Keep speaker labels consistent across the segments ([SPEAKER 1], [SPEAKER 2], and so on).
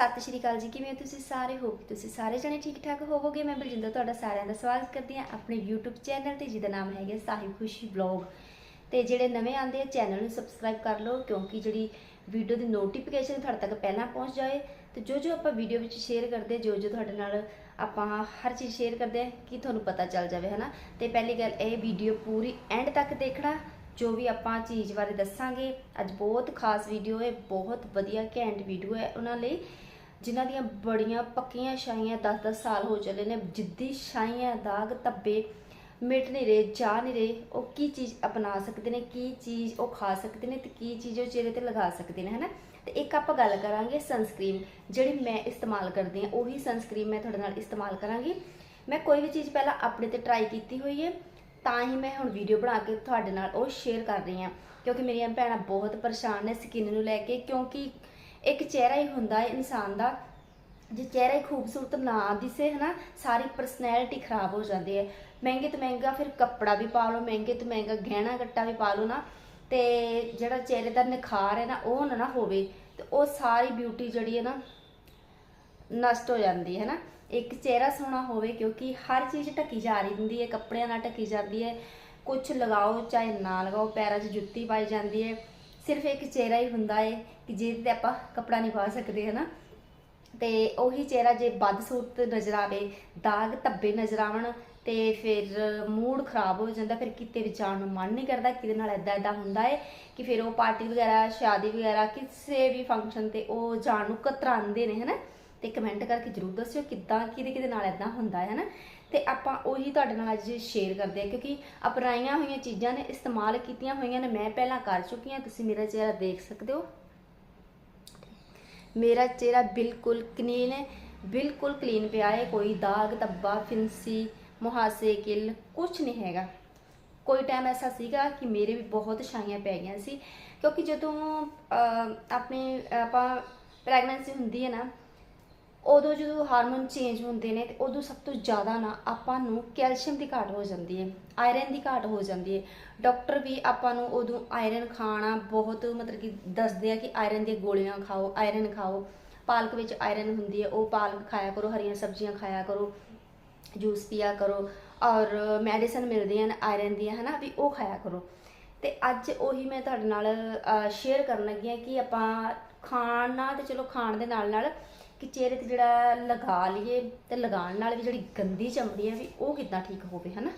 [SPEAKER 1] ਸਤਿ ਸ਼੍ਰੀ ਅਕਾਲ ਜੀ, ਕਿਵੇਂ ਤੁਸੀਂ ਸਾਰੇ? ਹੋ ਤੁਸੀਂ ਸਾਰੇ ਜਣੇ ਠੀਕ ਠਾਕ ਹੋਵੋਗੇ? ਮੈਂ ਬਲਜਿੰਦਰ ਤੁਹਾਡਾ ਸਾਰਿਆਂ ਦਾ ਸਵਾਗਤ ਕਰਦੀ ਹਾਂ ਆਪਣੇ YouTube ਚੈਨਲ ਤੇ, ਜਿਹਦਾ ਨਾਮ ਹੈਗਾ ਸਾਹਿਬ ਖੁਸ਼ੀ ਵਲੌਗ। ਤੇ ਜਿਹੜੇ ਨਵੇਂ ਆਉਂਦੇ ਆ, ਚੈਨਲ ਨੂੰ ਸਬਸਕ੍ਰਾਈਬ ਕਰ ਲਓ, ਕਿਉਂਕਿ ਜਿਹੜੀ ਵੀਡੀਓ ਦੀ ਨੋਟੀਫਿਕੇਸ਼ਨ ਤੁਹਾਡੇ ਤੱਕ ਪਹਿਲਾਂ ਪਹੁੰਚ ਜਾਏ, ਤੇ ਜੋ ਜੋ ਆਪਾਂ ਵੀਡੀਓ ਵਿੱਚ ਸ਼ੇਅਰ ਕਰਦੇ ਜੋ ਜੋ ਤੁਹਾਡੇ ਨਾਲ ਆਪਾਂ ਹਰ ਚੀਜ਼ ਸ਼ੇਅਰ ਕਰਦੇ ਆ, ਕਿ ਤੁਹਾਨੂੰ ਪਤਾ ਚੱਲ ਜਾਵੇ, ਹਨਾ? ਤੇ ਪਹਿਲੀ ਗੱਲ, ਇਹ ਵੀਡੀਓ ਪੂਰੀ ਐਂਡ ਤੱਕ ਦੇਖਣਾ, ਜੋ ਵੀ ਆਪਾਂ ਚੀਜ਼ ਬਾਰੇ ਦੱਸਾਂਗੇ, ਅੱਜ ਬਹੁਤ ਖਾਸ ਵੀਡੀਓ ਹੈ, ਬਹੁਤ ਵਧੀਆ ਘੈਂਟ ਵੀਡੀਓ ਹੈ, ਉਹਨਾਂ ਲਈ ਜਿਨ੍ਹਾਂ ਦੀਆਂ ਬੜੀਆਂ ਪੱਕੀਆਂ ਛਾਈਆਂ 10-10 ਸਾਲ ਹੋ ਚੱਲੇ ਨੇ, ਜਿੱਦੀ ਛਾਈਆਂ ਦਾਗ, ਧੱਬੇ ਮਿਟ ਨਹੀਂ ਰਹੇ ਜਾ ਨਹੀਂ ਰਹੇ ਉਹ ਕੀ ਚੀਜ਼ ਅਪਣਾ ਸਕਦੇ ਨੇ, ਕੀ ਚੀਜ਼ ਉਹ ਖਾ ਸਕਦੇ ਨੇ ਤੇ ਕੀ ਚੀਜ਼ ਉਹ ਚਿਹਰੇ ਤੇ ਲਗਾ ਸਕਦੇ ਨੇ, ਹਨਾ? ਤੇ ਇੱਕ ਆਪਾਂ ਗੱਲ ਕਰਾਂਗੇ ਸਨਸਕ੍ਰੀਨ ਜਿਹੜੀ ਮੈਂ ਇਸਤੇਮਾਲ ਕਰਦੀ ਹਾਂ, ਉਹੀ ਸਨਸਕ੍ਰੀਨ ਮੈਂ ਤੁਹਾਡੇ ਨਾਲ ਇਸਤੇਮਾਲ ਕਰਾਂਗੀ। ਮੈਂ ਕੋਈ ਵੀ ਚੀਜ਼ ਪਹਿਲਾਂ ਆਪਣੇ ਤੇ ਟਰਾਈ ਕੀਤੀ ਹੋਈ ਹੈ, ਤਾਂ ਹੀ ਮੈਂ ਹੁਣ ਵੀਡੀਓ ਬਣਾ ਕੇ ਤੁਹਾਡੇ ਨਾਲ ਉਹ ਸ਼ੇਅਰ ਕਰ ਰਹੀ ਹਾਂ, ਕਿਉਂਕਿ ਮੇਰੀਆਂ ਭੈਣਾਂ ਬਹੁਤ ਪਰੇਸ਼ਾਨ ਨੇ ਸਕਿਨ ਨੂੰ ਲੈ ਕੇ, ਕਿਉਂਕਿ ਇੱਕ ਚਿਹਰਾ ਹੀ ਹੁੰਦਾ ਹੈ ਇਨਸਾਨ ਦਾ, ਜੇ ਚਿਹਰਾ ਹੀ ਖੂਬਸੂਰਤ ਨਾ ਦਿਸੇ ਹਨਾ, ਸਾਰੀ ਪਰਸਨੈਲਿਟੀ ਖਰਾਬ ਹੋ ਜਾਂਦੀ ਹੈ। ਮਹਿੰਗੇ ਤੋਂ ਮਹਿੰਗਾ ਫਿਰ ਕੱਪੜਾ ਵੀ ਪਾ ਲਓ, ਮਹਿੰਗੇ ਤੋਂ ਮਹਿੰਗਾ ਗਹਿਣਾ ਗੱਟਾ ਵੀ ਪਾ ਲਓ ਨਾ, ਤੇ ਜਿਹੜਾ ਚਿਹਰੇ ਦਾ ਨਿਖਾਰ ਹੈ ਨਾ, ਉਹ ਨਾ ਨਾ ਹੋਵੇ, ਤੇ ਉਹ ਸਾਰੀ ਬਿਊਟੀ ਜਿਹੜੀ ਹੈ ਨਾ, ਨਸ਼ਟ ਹੋ ਜਾਂਦੀ ਹੈ ਨਾ ਇੱਕ ਚਿਹਰਾ ਸੋਹਣਾ ਹੋਵੇ ਕਿਉਂਕਿ ਹਰ ਚੀਜ਼ ਢੱਕੀ ਜਾ ਰਹੀ ਹੁੰਦੀ ਹੈ, ਕੱਪੜਿਆਂ ਨਾਲ ਢੱਕੀ ਜਾਂਦੀ ਹੈ ਕੁਝ ਲਗਾਓ, ਚਾਹੇ ਨਾ ਲਗਾਓ, ਪੈਰਾਂ 'ਚ ਜੁੱਤੀ ਪਾਈ ਜਾਂਦੀ ਹੈ। ਸਿਰਫ ਇੱਕ ਚਿਹਰਾ ਹੀ ਹੁੰਦਾ ਹੈ ਕਿ ਜਿਹਦੇ ਤੇ ਆਪਾਂ ਕੱਪੜਾ ਨਹੀਂ ਪਾ ਸਕਦੇ, ਹਨਾ? ਤੇ ਉਹੀ ਚਿਹਰਾ ਜੇ ਬਦਸੂਰਤ ਨਜ਼ਰ ਆਵੇ, ਦਾਗ ਧੱਬੇ ਨਜ਼ਰ ਆਵਣ ਤੇ ਫਿਰ ਮੂਡ ਖਰਾਬ ਹੋ ਜਾਂਦਾ, ਫਿਰ ਕਿਤੇ ਵੀ ਜਾਣ ਨੂੰ ਮਨ ਨਹੀਂ ਕਰਦਾ ਕਿਤੇ ਨਾਲ ਐਦਾਂ ਐਦਾਂ ਹੁੰਦਾ ਹੈ ਕਿ ਫਿਰ ਉਹ ਪਾਰਟੀ ਵਗੈਰਾ, ਸ਼ਾਦੀ ਵਗੈਰਾ, ਕਿਸੇ ਵੀ ਫੰਕਸ਼ਨ ਤੇ ਉਹ ਜਾਣ ਨੂੰ ਕਤਰਾਉਂਦੇ ਨੇ, ਹਨਾ? ਤੇ ਕਮੈਂਟ ਕਰਕੇ ਜਰੂਰ ਦੱਸਿਓ ਕਿੱਦਾਂ, ਕਿਹਦੇ ਕਿਹਦੇ ਨਾਲ ਐਦਾਂ ਹੁੰਦਾ ਹੈ ਹਨਾ? ਤੇ ਆਪਾਂ ਉਹੀ ਤੁਹਾਡੇ ਨਾਲ ਅੱਜ ਸ਼ੇਅਰ ਕਰਦੇ ਆ ਕਿਉਂਕਿ ਅਪਣਾਈਆਂ ਹੋਈਆਂ ਚੀਜ਼ਾਂ ਨੇ, ਇਸਤੇਮਾਲ ਕੀਤੀਆਂ ਹੋਈਆਂ ਨੇ, ਮੈਂ ਪਹਿਲਾਂ ਕਰ ਚੁੱਕੀ ਹਾਂ, ਤੁਸੀਂ ਮੇਰਾ ਚਿਹਰਾ ਦੇਖ ਸਕਦੇ ਹੋ। ਮੇਰਾ ਚਿਹਰਾ ਬਿਲਕੁਲ ਕਲੀਨ ਹੈ, ਬਿਲਕੁਲ ਕਲੀਨ ਪਿਆ ਹੈ, ਕੋਈ ਦਾਗ ਧੱਬਾ, ਫਿੰਸੀ, ਮੁਹਾਸੇ ਕਿਲ ਕੁਝ ਨਹੀਂ ਹੈਗਾ। ਕੋਈ ਟਾਈਮ ਐਸਾ ਸੀਗਾ ਕਿ ਮੇਰੇ ਵੀ ਬਹੁਤ ਛਾਈਆਂ ਪੈ ਗਈਆਂ ਸੀ, ਕਿਉਂਕਿ ਜਦੋਂ ਆਪਣੇ, ਆਪਾਂ ਪ੍ਰੈਗਨੈਂਸੀ ਹੁੰਦੀ ਹੈ ਨਾ ਉਦੋਂ ਜਦੋਂ ਹਾਰਮੋਨ ਚੇਂਜ ਹੁੰਦੇ ਨੇ ਤੇ ਉਦੋਂ ਸਭ ਤੋਂ ਜ਼ਿਆਦਾ ਨਾ ਆਪਾਂ ਨੂੰ ਕੈਲਸ਼ੀਅਮ ਦੀ ਘਾਟ ਹੋ ਜਾਂਦੀ ਹੈ ਆਇਰਨ ਦੀ ਘਾਟ ਹੋ ਜਾਂਦੀ ਹੈ। ਡਾਕਟਰ ਵੀ ਆਪਾਂ ਨੂੰ ਉਦੋਂ ਆਇਰਨ ਖਾਣਾ ਬਹੁਤ ਮਤਲਬ ਕਿ ਦੱਸਦੇ ਆ ਕਿ ਆਇਰਨ ਦੀਆਂ ਗੋਲੀਆਂ ਖਾਓ ਆਇਰਨ ਖਾਓ। ਪਾਲਕ ਵਿੱਚ ਆਇਰਨ ਹੁੰਦੀ ਹੈ, ਉਹ ਪਾਲਕ ਖਾਇਆ ਕਰੋ, ਹਰੀਆਂ ਸਬਜ਼ੀਆਂ ਖਾਇਆ ਕਰੋ ਜੂਸ ਪੀਆ ਕਰੋ ਔਰ ਮੈਡੀਸਨ ਮਿਲਦੀਆਂ ਹਨ ਆਇਰਨ ਦੀਆਂ, ਹਨਾ, ਵੀ ਉਹ ਖਾਇਆ ਕਰੋ। ਤੇ ਅੱਜ ਉਹੀ ਮੈਂ ਤੁਹਾਡੇ ਨਾਲ ਸ਼ੇਅਰ ਕਰਨ ਲੱਗੀ ਹਾਂ ਕਿ ਆਪਾਂ ਖਾਣਾ ਤੇ ਚਲੋ ਖਾਣ ਦੇ ਨਾਲ ਨਾਲ ਕਿ ਚਿਹਰੇ ਤੇ ਜਿਹੜਾ ਲਗਾ ਲਈਏ ਤੇ ਲਗਾਉਣ ਨਾਲ ਵੀ ਜਿਹੜੀ ਗੰਦੀ ਚਮੜੀ ਹੈ ਵੀ ਉਹ ਕਿੱਦਾਂ ਠੀਕ ਹੋਵੇ, ਹਨਾ?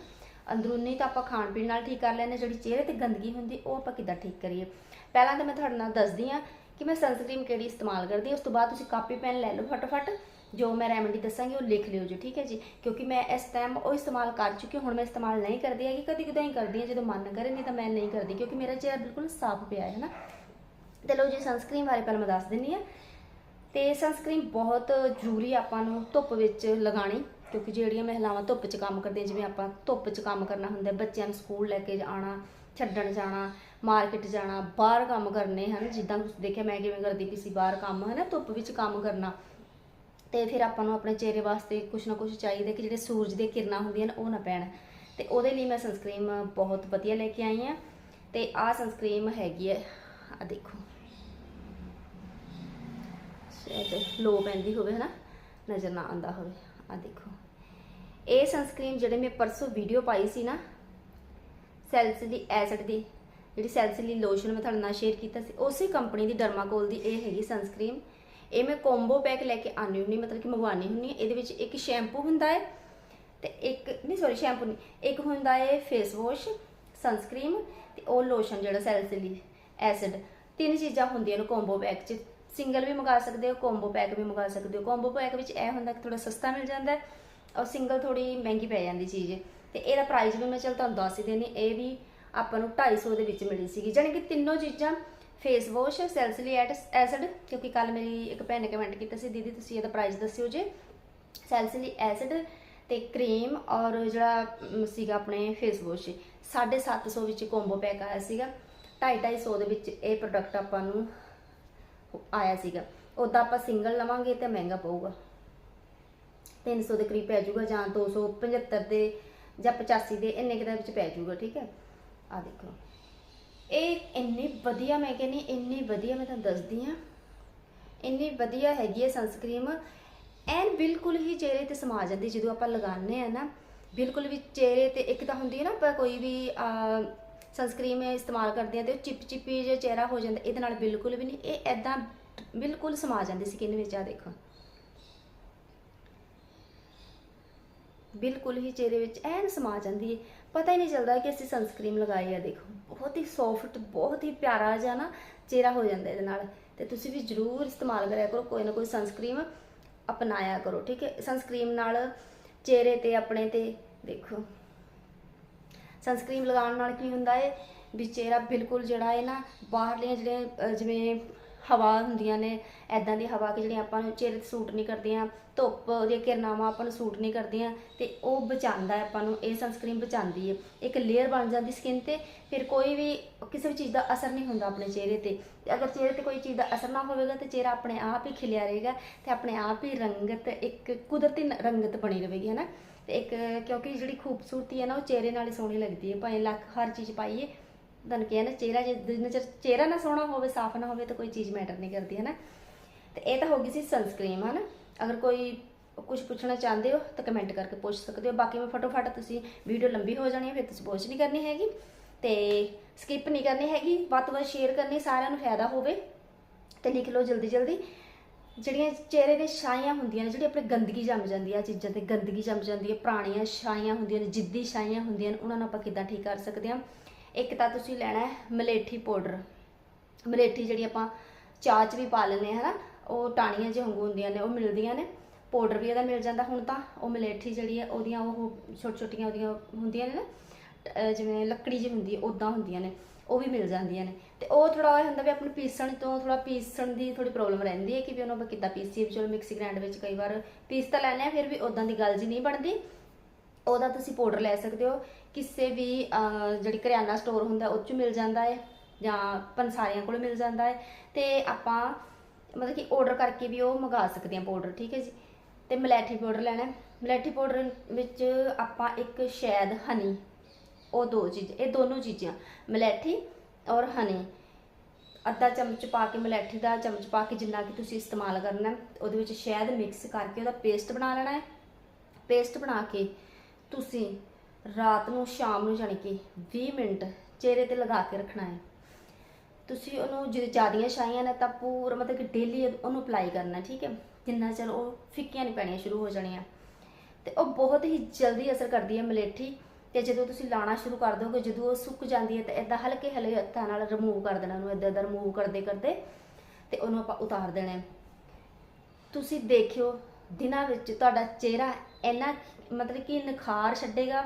[SPEAKER 1] ਅੰਦਰੂਨੀ ਤਾਂ ਆਪਾਂ ਖਾਣ ਪੀਣ ਨਾਲ ਠੀਕ ਕਰ ਲੈਂਦੇ ਜਿਹੜੀ ਚਿਹਰੇ ਤੇ ਗੰਦਗੀ ਹੁੰਦੀ ਉਹ ਆਪਾਂ ਕਿੱਦਾਂ ਠੀਕ ਕਰੀਏ? ਪਹਿਲਾਂ ਤਾਂ ਮੈਂ ਤੁਹਾਡੇ ਨਾਲ ਦੱਸਦੀ ਹਾਂ ਕਿ ਮੈਂ ਸਨਸਕ੍ਰੀਨ ਕਿਹੜੀ ਇਸਤੇਮਾਲ ਕਰਦੀ ਉਸ ਤੋਂ ਬਾਅਦ ਤੁਸੀਂ ਕਾਪੀ ਪੈਨ ਲੈ ਲਓ ਫਟਾਫਟ, ਜੋ ਮੈਂ ਰੈਮਡੀ ਦੱਸਾਂਗੀ ਉਹ ਲਿਖ ਲਿਓ ਜੀ, ਠੀਕ ਹੈ ਜੀ? ਕਿਉਂਕਿ ਮੈਂ ਇਸ ਟਾਈਮ ਉਹ ਇਸਤੇਮਾਲ ਕਰ ਚੁੱਕੀ ਹੁਣ ਮੈਂ ਇਸਤੇਮਾਲ ਨਹੀਂ ਕਰਦੀ ਹੈਗੀ, ਕਦੀ ਕਦਾਈ ਹੀ ਕਰਦੀ ਹਾਂ, ਜਦੋਂ ਮਨ ਕਰੇ, ਨਹੀਂ ਤਾਂ ਮੈਂ ਨਹੀਂ ਕਰਦੀ, ਕਿਉਂਕਿ ਮੇਰਾ ਚਿਹਰਾ ਬਿਲਕੁਲ ਸਾਫ਼ ਪਿਆ ਹੈ ਨਾ ਤੇ ਲਓ ਜੀ ਸਨਸਕ੍ਰੀਨ ਬਾਰੇ ਪਹਿਲਾਂ ਮੈਂ ਦੱਸ ਦਿੰਨੀ ਆ ਤੇ ਸਨਸਕ੍ਰੀਨ ਬਹੁਤ ਜ਼ਰੂਰੀ ਆਪਾਂ ਨੂੰ ਧੁੱਪ ਵਿੱਚ ਲਗਾਣੀ ਕਿਉਂਕਿ ਜਿਹੜੀਆਂ ਮਹਿਲਾਵਾਂ ਧੁੱਪ 'ਚ ਕੰਮ ਕਰਦੀਆਂ ਜਿਵੇਂ ਆਪਾਂ ਧੁੱਪ 'ਚ ਕੰਮ ਕਰਨਾ ਹੁੰਦਾ, ਬੱਚਿਆਂ ਨੂੰ ਸਕੂਲ ਲੈ ਕੇ ਜਾਣਾ ਛੱਡਣ ਜਾਣਾ, ਮਾਰਕੀਟ ਜਾਣਾ, ਬਾਹਰ ਕੰਮ ਕਰਨੇ ਹਨ, ਜਿੱਦਾਂ ਤੁਸੀਂ ਦੇਖਿਆ ਮੈਂ ਕਿਵੇਂ ਕਰਦੀ ਪਈ ਸੀ ਬਾਹਰ ਕੰਮ ਹੈ ਨਾ ਧੁੱਪ ਵਿੱਚ ਕੰਮ ਕਰਨਾ। ਤੇ ਫਿਰ ਆਪਾਂ ਨੂੰ ਆਪਣੇ ਚਿਹਰੇ ਵਾਸਤੇ ਕੁਝ ਨਾ ਕੁਝ ਚਾਹੀਦਾ ਕਿ ਜਿਹੜੇ ਸੂਰਜ ਦੀਆਂ ਕਿਰਨਾਂ ਹੁੰਦੀਆਂ ਨੇ, ਉਹ ਨਾ ਪੈਣ। ਤੇ ਉਹਦੇ ਲਈ ਮੈਂ ਸਨਸਕ੍ਰੀਨ ਬਹੁਤ ਵਧੀਆ ਲੈ ਕੇ ਆਈ ਆ ਤੇ ਆਹ ਸਨਸਕ੍ਰੀਨ ਹੈਗੀ ਹੈ ਆ ਦੇਖੋ। ਸ਼ਾਇਦ ਲੋ ਪੈਂਦੀ ਹੋਵੇ, ਹਨਾ? ਨਜ਼ਰ ਨਾ ਆਉਂਦਾ ਹੋਵੇ। ਆ ਦੇਖੋ। ਇਹ ਸਨਸਕ੍ਰੀਨ ਜਿਹੜੇ ਮੈਂ ਪਰਸੋਂ ਵੀਡੀਓ ਪਾਈ ਸੀ ਨਾ ਸੈਲਸਿਲੀ ਐਸਿਡ ਦੀ, ਜਿਹੜੀ ਸੈਲਸਿਲੀ ਲੋਸ਼ਨ ਮੈਂ ਤੁਹਾਡੇ ਨਾਲ ਸ਼ੇਅਰ ਕੀਤਾ ਸੀ, ਉਸੇ ਕੰਪਨੀ ਦੀ ਡਰਮਾਕੋਲ ਦੀ ਇਹ ਹੈਗੀ ਸਨਸਕ੍ਰੀਨ ਇਹ ਮੈਂ ਕੰਬੋ ਪੈਕ ਲੈ ਕੇ ਆਨੀ ਹੁੰਨੀ ਮਤਲਬ ਕਿ ਮੰਗਵਾਨੀ ਹੁੰਨੀ ਇਹਦੇ ਵਿੱਚ ਇੱਕ ਸ਼ੈਂਪੂ ਹੁੰਦਾ ਹੈ ਤੇ ਇੱਕ, ਨਹੀਂ ਸੌਰੀ ਸ਼ੈਂਪੂ ਨਹੀਂ, ਇੱਕ ਹੁੰਦਾ ਹੈ ਫੇਸ ਵਾਸ਼ ਸਨਸਕ੍ਰੀਨ ਤੇ ਉਹ ਲੋਸ਼ਨ ਜਿਹੜਾ ਸੈਲਸਿਲੀ ਐਸਿਡ ਤਿੰਨ ਚੀਜ਼ਾਂ ਹੁੰਦੀਆਂ ਨੇ ਕੰਬੋ ਪੈਕ 'ਚ। ਸਿੰਗਲ ਵੀ ਮੰਗਾ ਸਕਦੇ ਹੋ ਕੰਬੋ ਪੈਕ ਵੀ ਮੰਗਾ ਸਕਦੇ ਹੋ। ਕੰਬੋ ਪੈਕ ਵਿੱਚ ਇਹ ਹੁੰਦਾ ਕਿ ਥੋੜਾ ਸਸਤਾ ਮਿਲ ਜਾਂਦਾ ਹੈ ਔਰ ਸਿੰਗਲ ਥੋੜੀ ਮਹਿੰਗੀ ਪੈ ਜਾਂਦੀ ਚੀਜ਼। ਤੇ ਇਹਦਾ ਪ੍ਰਾਈਸ ਵੀ ਮੈਂ ਚਲ ਤੁਹਾਨੂੰ ਦੱਸ ਹੀ ਦੇਣੀ, ਇਹ ਵੀ ਆਪਾਂ ਨੂੰ 250 ਦੇ ਵਿੱਚ ਮਿਲੀ ਸੀਗੀ। ਜਾਣੀ ਕਿ ਤਿੰਨੋਂ ਚੀਜ਼ਾਂ ਫੇਸ ਵਾਸ਼ ਸੈਲਸਿਲੀ ਐਸਿਡ ਕਿਉਂਕਿ ਕੱਲ ਮੇਰੀ ਇੱਕ ਭੈਣ ਨੇ ਕਮੈਂਟ ਕੀਤਾ ਸੀ, ਦੀਦੀ, ਤੁਸੀਂ ਇਹਦਾ ਪ੍ਰਾਈਸ ਦੱਸਿਓ ਜੇ। ਸੈਲਸਿਲੀ ਐਸਿਡ ਤੇ ਕਰੀਮ ਔਰ ਜਿਹੜਾ ਸੀਗਾ ਆਪਣੇ ਫੇਸ ਵਾਸ਼ 750 ਵਿੱਚ ਕੰਬੋ ਪੈਕ ਆਇਆ ਸੀਗਾ। 250 ਦੇ ਵਿੱਚ ਇਹ ਪ੍ਰੋਡਕਟ ਆਪਾਂ ਨੂੰ ਆਇਆ ਸੀਗਾ। ਉਦਾਂ ਆਪਾਂ ਸਿੰਗਲ ਲਵਾਂਗੇ ਤੇ ਮਹਿੰਗਾ ਪਊਗਾ। 300 ਦੇ ਕਰੀਬ ਪੈ ਜਾਊਗਾ ਜਾਂ 275 ਦੇ ਜਾਂ 85 ਦੇ, ਇੰਨੇ ਕੁ ਵਿੱਚ ਪੈ ਜਾਊਗਾ, ਠੀਕ ਹੈ? ਆ ਦੇਖੋ। ਇਹ ਇੰਨੇ ਵਧੀਆ, ਮੈਂ ਕਹਿੰਨੀ ਇੰਨੀ ਵਧੀਆ ਮੈਂ ਤੁਹਾਨੂੰ ਦੱਸਦੀ ਆ ਇੰਨੀ ਵਧੀਆ ਹੈਗੀ ਹੈ ਸਨਸਕ੍ਰੀਮ ਐਨ ਬਿਲਕੁਲ ਹੀ ਚਿਹਰੇ ਤੇ ਸਮਾ ਜਾਂਦੀ ਜਦੋਂ ਆਪਾਂ ਲਗਾਉਂਦੇ ਆ ਨਾ। ਬਿਲਕੁਲ ਵੀ ਚਿਹਰੇ ਤੇ ਇੱਕ ਤਾਂ ਹੁੰਦੀ ਹੈ ਨਾ ਆਪਾਂ ਕੋਈ ਵੀ ਸਨਸਕ੍ਰੀਮ ਇਸਤੇਮਾਲ ਕਰਦੇ ਆ ਤੇ ਉਹ ਚਿਪ ਚਿਪੀ ਜਿਹਾ ਚਿਹਰਾ ਹੋ ਜਾਂਦਾ, ਇਹਦੇ ਨਾਲ ਬਿਲਕੁਲ ਵੀ ਨਹੀਂ, ਇਹ ਐਦਾਂ ਬਿਲਕੁਲ ਸਮਾ ਜਾਂਦੀ ਸਕਿਨ ਵਿੱਚ ਆ ਦੇਖੋ। ਬਿਲਕੁਲ ਹੀ ਚਿਹਰੇ ਵਿੱਚ ਐਨ ਸਮਾ ਜਾਂਦੀ ਹੈ ਪਤਾ ਹੀ ਨਹੀਂ ਚੱਲਦਾ ਕਿ ਅਸੀਂ ਸਨਸਕ੍ਰੀਮ ਲਗਾਈ ਆ, ਦੇਖੋ। ਬਹੁਤ ਹੀ ਸੌਫਟ ਬਹੁਤ ਹੀ ਪਿਆਰਾ ਜਿਹਾ ਨਾ ਚਿਹਰਾ ਹੋ ਜਾਂਦਾ ਇਹਦੇ ਨਾਲ। ਤੇ ਤੁਸੀਂ ਵੀ ਜਰੂਰ ਇਸਤੇਮਾਲ ਕਰਿਆ ਕਰੋ, ਕੋਈ ਨਾ ਕੋਈ ਸਨਸਕ੍ਰੀਮ ਅਪਣਾਇਆ ਕਰੋ, ਠੀਕ ਹੈ? ਸਨਸਕ੍ਰੀਮ ਨਾਲ ਚਿਹਰੇ ਤੇ ਆਪਣੇ ਤੇ ਦੇਖੋ। ਸਨਸਕ੍ਰੀਮ ਲਗਾਉਣ ਨਾਲ ਕੀ ਹੁੰਦਾ ਹੈ ਵੀ ਚਿਹਰਾ ਬਿਲਕੁਲ ਜਿਹੜਾ ਹੈ ਨਾ ਬਾਹਰਲੀਆਂ ਜਿਹੜੀਆਂ ਜਿਵੇਂ ਹਵਾ ਹੁੰਦੀਆਂ ਨੇ ਐਦਾਂ ਦੀ ਹਵਾ ਕਿ ਜਿਹੜੀਆਂ ਆਪਾਂ ਨੂੰ ਚਿਹਰੇ ਤੇ ਸੂਟ ਨਹੀਂ ਕਰਦੀਆਂ, ਧੁੱਪ ਦੀਆਂ ਕਿਰਨਾਵਾਂ ਆਪਾਂ ਨੂੰ ਸੂਟ ਨਹੀਂ ਕਰਦੀਆਂ ਤੇ ਉਹ ਬਚਾਉਂਦਾ ਆਪਾਂ ਨੂੰ, ਇਹ ਸਨਸਕ੍ਰੀਮ ਬਚਾਉਂਦੀ ਹੈ ਇੱਕ ਲੇਅਰ ਬਣ ਜਾਂਦੀ ਸਕਿਨ ਤੇ, ਫਿਰ ਕੋਈ ਵੀ ਕਿਸੇ ਵੀ ਚੀਜ਼ ਦਾ ਅਸਰ ਨਹੀਂ ਹੁੰਦਾ ਆਪਣੇ ਚਿਹਰੇ ਤੇ। ਅਗਰ ਚਿਹਰੇ ਤੇ ਕੋਈ ਚੀਜ਼ ਦਾ ਅਸਰ ਨਾ ਹੋਵੇਗਾ ਤੇ ਚਿਹਰਾ ਆਪਣੇ ਆਪ ਹੀ ਖਿਲਿਆ ਰਹੇਗਾ ਤੇ ਆਪਣੇ ਆਪ ਹੀ ਰੰਗਤ, ਇੱਕ ਕੁਦਰਤੀ ਰੰਗਤ ਬਣੀ ਰਹੇਗੀ ਹੈ ਨਾ ਤੇ ਇੱਕ, ਕਿਉਂਕਿ ਜਿਹੜੀ ਖੂਬਸੂਰਤੀ ਹੈ ਨਾ, ਉਹ ਚਿਹਰੇ ਨਾਲ ਹੀ ਸੋਹਣੀ ਲੱਗਦੀ ਹੈ। ਭਾਵੇਂ ਲੱਖ ਹਰ ਚੀਜ਼ ਪਾਈਏ, ਤੁਹਾਨੂੰ ਕਿਹਾ ਨਾ, ਚਿਹਰਾ ਜੇ ਜਿੰਨਾ ਚਿਰ ਚਿਹਰਾ ਨਾ ਸੋਹਣਾ ਹੋਵੇ, ਸਾਫ਼ ਨਾ ਹੋਵੇ, ਤਾਂ ਕੋਈ ਚੀਜ਼ ਮੈਟਰ ਨਹੀਂ ਕਰਦੀ, ਹੈ ਨਾ? ਤੇ ਇਹ ਤਾਂ ਹੋ ਗਈ ਸੀ ਸਨਸਕ੍ਰੀਮ ਹੈ ਨਾ? ਅਗਰ ਕੋਈ ਕੁਝ ਪੁੱਛਣਾ ਚਾਹੁੰਦੇ ਹੋ, ਤਾਂ ਕਮੈਂਟ ਕਰਕੇ ਪੁੱਛ ਸਕਦੇ ਹੋ। ਬਾਕੀ ਮੈਂ ਫਟੋਫਟ ਤੁਸੀਂ ਵੀਡੀਓ ਲੰਬੀ ਹੋ ਜਾਣੀ ਹੈ, ਫਿਰ ਤੁਸੀਂ ਪੁੱਛ ਨਹੀਂ ਕਰਨੀ ਹੈਗੀ। ਤੇ ਸਕਿਪ ਨਹੀਂ ਕਰਨੀ ਹੈਗੀ, ਵੱਧ ਤੋਂ ਵੱਧ ਸ਼ੇਅਰ ਕਰਨੀ, ਸਾਰਿਆਂ ਨੂੰ ਫਾਇਦਾ ਹੋਵੇ। ਤੇ ਲਿਖ ਲਓ ਜਲਦੀ ਜਲਦੀ ਜਿਹੜੀਆਂ ਚਿਹਰੇ ਦੇ ਛਾਈਆਂ ਹੁੰਦੀਆਂ ਨੇ, ਜਿਹੜੀ ਆਪਣੇ ਗੰਦਗੀ ਜੰਮ ਜਾਂਦੀ ਆ ਚੀਜ਼ਾਂ ਤੇ ਗੰਦਗੀ ਜੰਮ ਜਾਂਦੀ ਹੈ ਪੁਰਾਣੀਆਂ ਛਾਈਆਂ ਹੁੰਦੀਆਂ ਨੇ, ਜਿੱਦੀ ਛਾਈਆਂ ਹੁੰਦੀਆਂ ਨੇ, ਉਹਨਾਂ ਨੂੰ ਆਪਾਂ ਕਿੱਦਾਂ ਠੀਕ ਕਰ ਸਕਦੇ ਹਾਂ ਇੱਕ ਤਾਂ ਤੁਸੀਂ ਲੈਣਾ ਹੈ ਮਲੇਠੀ ਪਾਊਡਰ। ਮਲੇਠੀ ਜਿਹੜੀ ਆਪਾਂ ਚਾਹ 'ਚ ਵੀ ਪਾ ਲੈਂਦੇ ਹਾਂ ਹਨਾ? ਉਹ ਟਾਣੀਆਂ ਜਿਹੇ ਵਾਂਗੂ ਹੁੰਦੀਆਂ ਨੇ, ਉਹ ਮਿਲਦੀਆਂ ਨੇ। ਪਾਊਡਰ ਵੀ ਇਹਦਾ ਮਿਲ ਜਾਂਦਾ ਹੁਣ ਤਾਂ। ਉਹ ਮਲੇਠੀ ਜਿਹੜੀ ਹੈ ਉਹਦੀਆਂ ਉਹ ਛੋਟੀ ਛੋਟੀਆਂ ਉਹਦੀਆਂ ਹੁੰਦੀਆਂ ਨੇ ਨਾ, ਅਹ ਜਿਵੇਂ ਲੱਕੜੀ ਜਿਹੀ ਹੁੰਦੀ ਹੈ ਉਦਾਂ ਹੁੰਦੀਆਂ ਨੇ। ਉਹ ਵੀ ਮਿਲ ਜਾਂਦੀਆਂ ਨੇ। ਤੇ ਉਹ ਥੋੜਾ ਇਹ ਹੁੰਦਾ ਵੀ ਆਪਣੇ ਪੀਸਣ ਤੋਂ ਥੋੜਾ ਪੀਸਣ ਦੀ ਥੋੜੀ ਪ੍ਰੋਬਲਮ ਰਹਿੰਦੀ ਹੈ ਕਿ ਵੀ ਉਹਨੂੰ ਆਪਾਂ ਕਿੱਦਾਂ ਪੀਸੀਏ ਵੀ ਚਲੋ ਮਿਕਸੀ ਗ੍ਰਾਈਂਡ ਵਿੱਚ ਕਈ ਵਾਰ ਪੀਸ ਤਾਂ ਲੈਂਦੇ ਆ ਫਿਰ ਵੀ ਉਦਾਂ ਦੀ ਗੱਲ ਜੀ ਨਹੀਂ ਬਣਦੀ। ਉਹਦਾ ਤੁਸੀਂ ਪਾਊਡਰ ਲੈ ਸਕਦੇ ਹੋ। ਕਿਸੇ ਵੀ ਜਿਹੜੀ ਕਰਿਆਨਾ ਸਟੋਰ ਹੁੰਦਾ ਉਹ 'ਚ ਮਿਲ ਜਾਂਦਾ ਹੈ ਜਾਂ ਪੰਸਾਰੀਆਂ ਕੋਲ ਮਿਲ ਜਾਂਦਾ ਹੈ। ਤੇ ਆਪਾਂ ਮਤਲਬ ਕਿ ਆਰਡਰ ਕਰਕੇ ਵੀ ਉਹ ਮੰਗਾ ਸਕਦੇ ਹਾਂ ਪਾਊਡਰ ਠੀਕ ਹੈ ਜੀ। ਤੇ ਮਲੈਠੀ ਪਾਊਡਰ ਲੈਣਾ ਮਲੈਠੀ ਪਾਊਡਰ ਵਿੱਚ ਆਪਾਂ ਇੱਕ ਸ਼ਹਿਦ ਹਨੀ ਉਹ ਦੋ ਚੀਜ਼, ਇਹ ਦੋਨੋਂ ਚੀਜ਼ਾਂ, ਮਲੈਠੀ ਔਰ ਹਨੀ। ਅੱਧਾ ਚਮਚ ਪਾ ਕੇ ਮਲੈਠੀ ਦਾ ਚਮਚ ਪਾ ਕੇ ਜਿੰਨਾ ਕਿ ਤੁਸੀਂ ਇਸਤੇਮਾਲ ਕਰਨਾ, ਉਹਦੇ ਵਿੱਚ ਸ਼ਹਿਦ ਮਿਕਸ ਕਰਕੇ ਉਹਦਾ ਪੇਸਟ ਬਣਾ ਲੈਣਾ ਹੈ। ਪੇਸਟ ਬਣਾ ਕੇ ਤੁਸੀਂ ਰਾਤ ਨੂੰ ਸ਼ਾਮ ਨੂੰ ਜਾਣੀ ਕਿ 20 ਮਿੰਟ ਚਿਹਰੇ ਤੇ ਲਗਾ ਕੇ ਰੱਖਣਾ ਹੈ। ਤੁਸੀਂ ਉਹਨੂੰ ਜੇ ਜ਼ਿਆਦੀਆਂ ਛਾਈਆਂ ਨੇ ਤਾਂ ਪੂਰਾ ਮਤਲਬ ਕਿ ਡੇਲੀ ਉਹਨੂੰ ਅਪਲਾਈ ਕਰਨਾ, ਠੀਕ ਹੈ? ਜਿੰਨਾ ਚਿਰ ਉਹ ਫਿੱਕੀਆਂ ਨਹੀਂ ਪੈਣੀਆਂ, ਸ਼ੁਰੂ ਹੋ ਜਾਣੀਆਂ। ਤੇ ਉਹ ਬਹੁਤ ਹੀ ਜਲਦੀ ਅਸਰ ਕਰਦੀ ਹੈ ਮਲੇਠੀ ਤੇ ਜਦੋਂ ਤੁਸੀਂ ਲਾਣਾ ਸ਼ੁਰੂ ਕਰ ਦੋਗੇ, ਜਦੋਂ ਉਹ ਸੁੱਕ ਜਾਂਦੀ ਹੈ ਤਾਂ ਇਦਾਂ ਹਲਕੇ ਹਲੇ ਹੱਥਾਂ ਨਾਲ ਰਿਮੂਵ ਕਰ ਦੇਣਾ ਉਹਨੂੰ ਇਦਾਂ ਇਦਾਂ ਰਿਮੂਵ ਕਰਦੇ ਕਰਦੇ ਤੇ ਉਹਨੂੰ ਆਪਾਂ ਉਤਾਰ ਦੇਣਾ ਤੁਸੀਂ ਦੇਖਿਓ, ਦਿਨਾਂ ਵਿੱਚ ਤੁਹਾਡਾ ਚਿਹਰਾ ਇੰਨਾ ਮਤਲਬ ਕਿ ਨਿਖਾਰ ਛੱਡੇਗਾ,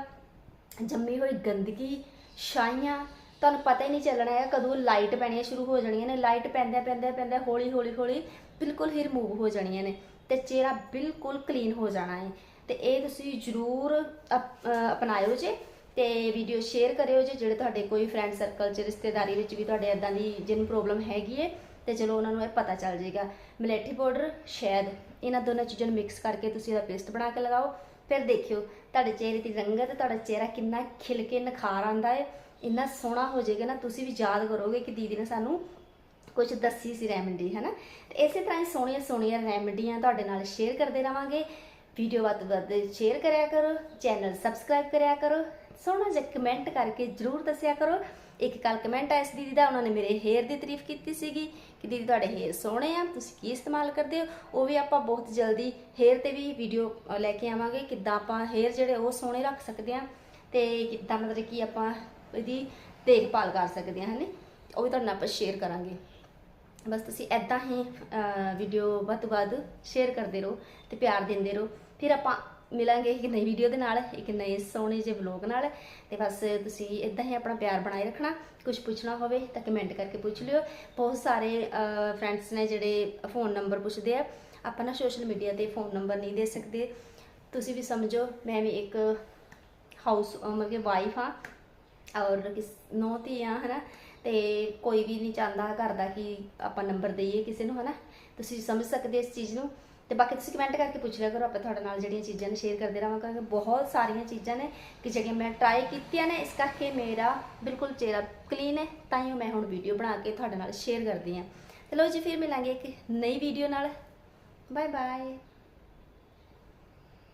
[SPEAKER 1] ਜੰਮੀ ਹੋਈ ਗੰਦਗੀ, ਛਾਈਆਂ, ਤੁਹਾਨੂੰ ਪਤਾ ਹੀ ਨਹੀਂ ਚੱਲਣਾ ਹੈ ਕਦੋਂ ਲਾਈਟ ਪੈਣੀਆਂ ਸ਼ੁਰੂ ਹੋ ਜਾਣੀਆਂ ਨੇ, ਲਾਈਟ ਪੈਂਦਿਆਂ ਪੈਂਦਿਆਂ ਪੈਂਦਿਆਂ ਹੌਲੀ ਹੌਲੀ ਹੌਲੀ ਬਿਲਕੁਲ ਹੀ ਰਿਮੂਵ ਹੋ ਜਾਣੀਆਂ ਨੇ ਤੇ ਚਿਹਰਾ ਬਿਲਕੁਲ ਕਲੀਨ ਹੋ ਜਾਣਾ ਹੈ। ਤੇ ਇਹ ਤੁਸੀਂ ਜ਼ਰੂਰ ਅਪ- ਅਪਣਾਇਓ ਜੇ ਤੇ ਵੀਡੀਓ ਸ਼ੇਅਰ ਕਰਿਓ ਜੇ, ਜਿਹੜੇ ਤੁਹਾਡੇ ਕੋਈ ਫਰੈਂਡ ਸਰਕਲ 'ਚ, ਰਿਸ਼ਤੇਦਾਰੀ ਵਿੱਚ ਵੀ ਤੁਹਾਡੇ ਇਦਾਂ ਦੀ ਜਿਹਨੂੰ ਪ੍ਰੋਬਲਮ ਹੈਗੀ ਹੈ ਤੇ ਚਲੋ ਉਹਨਾਂ ਨੂੰ ਇਹ ਪਤਾ ਚੱਲ ਜਾਏਗਾ। ਮਲੇਠੀ ਪਾਊਡਰ, ਸ਼ਹਿਦ, ਇਹਨਾਂ ਦੋਨਾਂ ਚੀਜ਼ਾਂ ਨੂੰ ਮਿਕਸ ਕਰਕੇ ਤੁਸੀਂ ਇਹਦਾ ਪੇਸਟ ਬਣਾ ਕੇ ਲਗਾਓ। ਫਿਰ ਦੇਖਿਓ, ਤੁਹਾਡੇ ਚਿਹਰੇ ਦੀ ਰੰਗਤ, ਤੁਹਾਡਾ ਚਿਹਰਾ ਕਿੰਨਾ ਖਿਲ ਕੇ ਨਿਖਾਰ ਆਂਦਾ ਏ। ਇੰਨਾ ਸੋਹਣਾ ਹੋ ਜਾਏਗਾ ਨਾ, ਤੁਸੀਂ ਵੀ ਯਾਦ ਕਰੋਗੇ ਕਿ ਦੀਦੀ ਨੇ ਸਾਨੂੰ ਕੁਝ ਦੱਸੀ ਸੀ ਰੈਮਡੀ ਹੈ ਨਾ ਤੇ ਇਸੇ ਤਰ੍ਹਾਂ ਹੀ ਸੋਹਣੀਆਂ ਸੋਹਣੀਆਂ ਰੈਮਡੀਆਂ ਤੁਹਾਡੇ ਨਾਲ ਸ਼ੇਅਰ ਕਰਦੇ ਰਵਾਂਗੇ। ਵੀਡੀਓ ਵੱਧ ਤੋਂ ਵੱਧ ਸ਼ੇਅਰ ਕਰਿਆ ਕਰੋ ਚੈਨਲ ਸਬਸਕ੍ਰਾਈਬ ਕਰਿਆ ਕਰੋ, ਸੋਹਣਾ ਜਿਹਾ ਕਮੈਂਟ ਕਰਕੇ ਜਰੂਰ ਦੱਸਿਆ ਕਰੋ। ਇੱਕ ਕੱਲ ਕਮੈਂਟ ਆਇਆ ਸੀ ਦੀਦੀ ਦਾ, ਉਹਨਾਂ ਨੇ ਮੇਰੇ ਹੇਅਰ ਦੀ ਤਾਰੀਫ ਕੀਤੀ ਸੀਗੀ ਕਿ ਦੀਦੀ ਤੁਹਾਡੇ ਹੇਅਰ ਸੋਹਣੇ ਆ, ਤੁਸੀਂ ਕੀ ਇਸਤੇਮਾਲ ਕਰਦੇ ਹੋ? ਉਹ ਵੀ ਆਪਾਂ ਬਹੁਤ ਜਲਦੀ ਹੇਅਰ ਤੇ ਵੀ ਵੀਡੀਓ ਲੈ ਕੇ ਆਵਾਂਗੇ ਕਿੱਦਾਂ ਆਪਾਂ ਹੇਅਰ ਜਿਹੜੇ ਉਹ ਸੋਹਣੇ ਰੱਖ ਸਕਦੇ ਆ ਤੇ ਕਿੱਦਾਂ ਮਤਲਬ ਕਿ ਆਪਾਂ ਇਹਦੀ ਦੇਖਭਾਲ ਕਰ ਸਕਦੇ ਹਾਂ ਹਨੇ ਉਹ ਵੀ ਤੁਹਾਡੇ ਨਾਲ ਆਪਾਂ ਸ਼ੇਅਰ ਕਰਾਂਗੇ। ਬਸ ਤੁਸੀਂ ਐਦਾਂ ਹੀ ਵੀਡੀਓ ਵੱਧ ਤੋਂ ਵੱਧ ਸ਼ੇਅਰ ਕਰਦੇ ਰਹੋ ਤੇ ਪਿਆਰ ਦਿੰਦੇ ਰਹੋ। ਫਿਰ ਆਪਾਂ ਮਿਲਾਂਗੇ ਇੱਕ ਨਈ ਵੀਡੀਓ ਦੇ ਨਾਲ, ਇੱਕ ਨਏ ਸੋਹਣੇ ਜਿਹੇ ਵਲੌਗ ਨਾਲ। ਤੇ ਬਸ ਤੁਸੀਂ ਇਦਾਂ ਹੀ ਆਪਣਾ ਪਿਆਰ ਬਣਾਈ ਰੱਖਣਾ। ਕੁਝ ਪੁੱਛਣਾ ਹੋਵੇ ਤਾਂ ਕਮੈਂਟ ਕਰਕੇ ਪੁੱਛ ਲਿਓ। ਬਹੁਤ ਸਾਰੇ ਫਰੈਂਡਸ ਨੇ ਜਿਹੜੇ ਫੋਨ ਨੰਬਰ ਪੁੱਛਦੇ ਆ, ਆਪਾਂ ਨਾ ਸੋਸ਼ਲ ਮੀਡੀਆ ਤੇ ਫੋਨ ਨੰਬਰ ਨਹੀਂ ਦੇ ਸਕਦੇ। ਤੁਸੀਂ ਵੀ ਸਮਝੋ, ਮੈਂ ਵੀ ਇੱਕ ਹਾਊਸ ਮਤਲਬ ਕਿ ਵਾਈਫ ਹਾਂ। ਔਰ ਕਿਸ, ਨੌ ਧੀਆਂ, ਹਨਾ। ਤੇ ਕੋਈ ਵੀ ਨਹੀਂ ਚਾਹੁੰਦਾ ਘਰ ਦਾ ਕਿ ਆਪਾਂ ਨੰਬਰ ਦਈਏ ਕਿਸੇ ਨੂੰ, ਹਨਾ? ਤੁਸੀਂ ਸਮਝ ਸਕਦੇ ਇਸ ਚੀਜ਼ ਨੂੰ। ਤੇ ਬਾਕੀ ਤੁਸੀਂ ਕਮੈਂਟ ਕਰਕੇ ਪੁੱਛ ਲਿਆ ਕਰੋ, ਆਪਾਂ ਤੁਹਾਡੇ ਨਾਲ ਜਿਹੜੀਆਂ ਚੀਜ਼ਾਂ ਨੇ ਸ਼ੇਅਰ ਕਰਦੇ ਰਹਾਂਗੇ ਬਹੁਤ ਸਾਰੀਆਂ ਚੀਜ਼ਾਂ ਨੇ ਕਿ ਜਿਹੜੀਆਂ ਮੈਂ ਟਰਾਈ ਕੀਤੀਆਂ ਨੇ, ਇਸ ਕਰਕੇ ਮੇਰਾ ਬਿਲਕੁਲ ਚਿਹਰਾ ਕਲੀਨ ਹੈ, ਤਾਂ ਹੀ ਮੈਂ ਹੁਣ ਵੀਡੀਓ ਬਣਾ ਕੇ ਤੁਹਾਡੇ ਨਾਲ ਸ਼ੇਅਰ ਕਰਦੀ ਹਾਂ। ਚਲੋ ਜੀ, ਫਿਰ ਮਿਲਾਂਗੇ ਇੱਕ ਨਈ ਵੀਡੀਓ ਨਾਲ। Bye bye